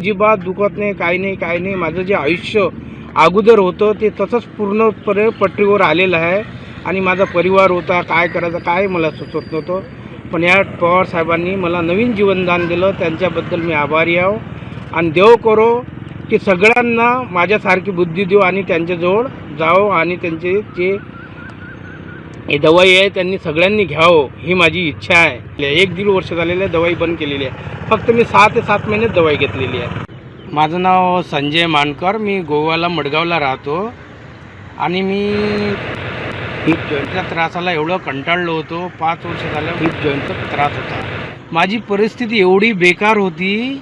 अजिबात दुखत नाही काही नाही काही नाही. माझं जे आयुष्य अगोदर होतं ते तसंच पूर्णपणे पटरीवर आलेलं आहे. आणि माझा परिवार होता काय करायचं काय मला सुचत नव्हतं. पण या पवार साहेबांनी मला नवीन जीवनदान दिलं. त्यांच्याबद्दल मी आभारी आहो. आणि देव करो की सगळ्यांना माझ्यासारखी बुद्धी देऊ आणि त्यांच्याजवळ जावं आणि त्यांचे जे हे दवाई आहे त्यांनी सगळ्यांनी घ्यावं ही माझी इच्छा आहे. एक दीड वर्ष झालेलं आहे दवाई बंद केलेली आहे. फक्त मी सहा ते सात महिनेच दवाई घेतलेली आहे. माझं नाव संजय मानकर मी गोव्याला मडगावला राहतो. आणि मी हिप जॉईंटच्या त्रासाला एवढं कंटाळलो होतो पाच वर्ष झालं हिप जॉईंटचा त्रास होता. माझी परिस्थिती एवढी बेकार होती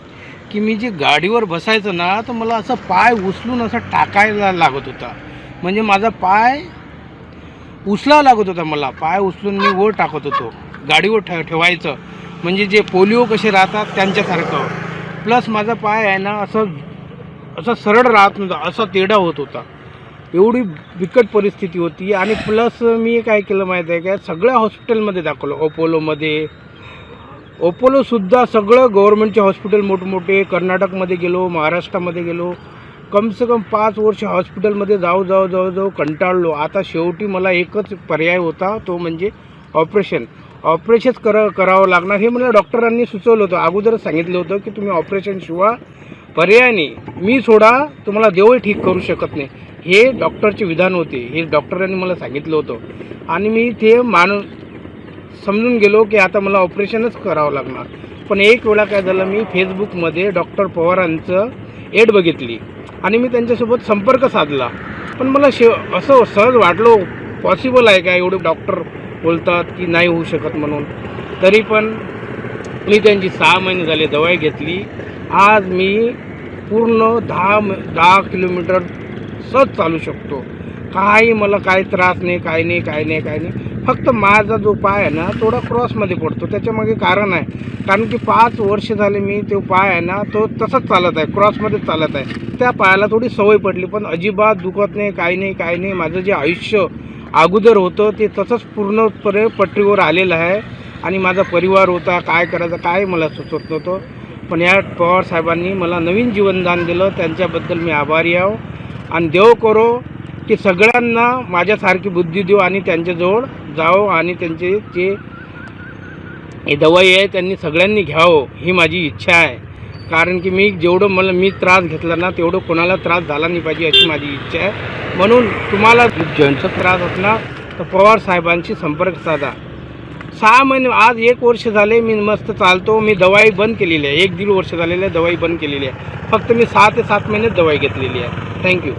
की मी जे गाडीवर बसायचं ना तर मला असं पाय उचलून असं टाकायला लागत होता. म्हणजे माझा पाय उचलावा लागत होता मला. पाय उचलून मी वर टाकत होतो. गाडीवर ठे ठेवायचं. म्हणजे जे पोलिओ कसे राहतात त्यांच्यासारखं. प्लस माझा पाय आहे ना असं असं सरळ राहत नव्हता असा तेढा होत होता. एवढी बिकट परिस्थिती होती आणि प्लस मी काय केलं माहीत आहे का? सगळ्या हॉस्पिटलमध्ये दाखवलं. ओपोलोमध्ये ओपोलोसुद्धा सगळं गव्हर्मेंटचे हॉस्पिटल मोठमोठे कर्नाटकमध्ये गेलो महाराष्ट्रामध्ये गेलो. कम से कम पाच वर्ष हॉस्पिटलमध्ये जाऊ जाऊ जाऊ जाऊ कंटाळलो. आता शेवटी मला एकच पर्याय होता तो म्हणजे ऑपरेशन. ऑपरेशनच कर करावं लागणार. हे मला डॉक्टरांनी सुचवलं होतं. अगोदरच सांगितलं होतं की तुम्ही ऑपरेशन शिवाय पर्याय नाही मी सोडा तुम्हाला देवही ठीक करू शकत नाही. हे डॉक्टरचे विधान होते. हे डॉक्टरांनी मला सांगितलं होतं. आणि मी ते मान समजून गेलो की आता मला ऑपरेशनच करावं लागणार. पण एक वेळा काय झालं मी फेसबुकमध्ये डॉक्टर पवारांचं एड बघितली. आणि मी त्यांच्यासोबत संपर्क साधला. पण मला शे असं सहज वाटलो पॉसिबल आहे का? एवढे डॉक्टर बोलतात की नाही होऊ शकत म्हणून. तरी पण मी त्यांची सहा महिने झाले दवाई घेतली. आज मी पूर्ण दहा म दहा किलोमीटर सहज चालू शकतो. काही मला काही त्रास नाही काही नाही काही नाही काही नाही. फक्त माझा जो पाय आहे ना थोडा क्रॉसमध्ये पडतो. त्याच्यामागे कारण आहे. कारण की पाच वर्ष झाले मी तो पाय आहे ना तो तसंच चालत आहे क्रॉसमध्ये चालत आहे. त्या पायाला थोडी सवय पडली पण अजिबात दुखत नाही काही नाही काही नाही. माझं जे आयुष्य अगोदर होतं ते तसंच पूर्णपणे पटरीवर आलेलं आहे. आणि माझा परिवार होता काय करायचं काय मला सुचत नव्हतं. पण या पवार साहेबांनी मला नवीन जीवनदान दिलं. त्यांच्याबद्दल मी आभारी आहो. आणि देव करो की सगळ्यांना माझ्यासारखी बुद्धी देऊ आणि त्यांच्याजवळ जावं आणि त्यांचे जे दवाई आहे त्यांनी सगळ्यांनी घ्यावं ही माझी इच्छा आहे. कारण की मी जेवढं मला मी त्रास घेतला ना तेवढं कोणाला त्रास झाला नाही पाहिजे अशी माझी इच्छा आहे. म्हणून तुम्हाला ज्यांचा त्रास असला तर पवार साहेबांशी संपर्क साधा. सहा महिने आज एक वर्ष झाले मी मस्त चालतो मी दवाई बंद केलेली आहे. एक दीड वर्ष झालेलं आहे दवाई बंद केलेली आहे. फक्त मी सहा ते सात महिनेच दवाई घेतलेली आहे. थँक्यू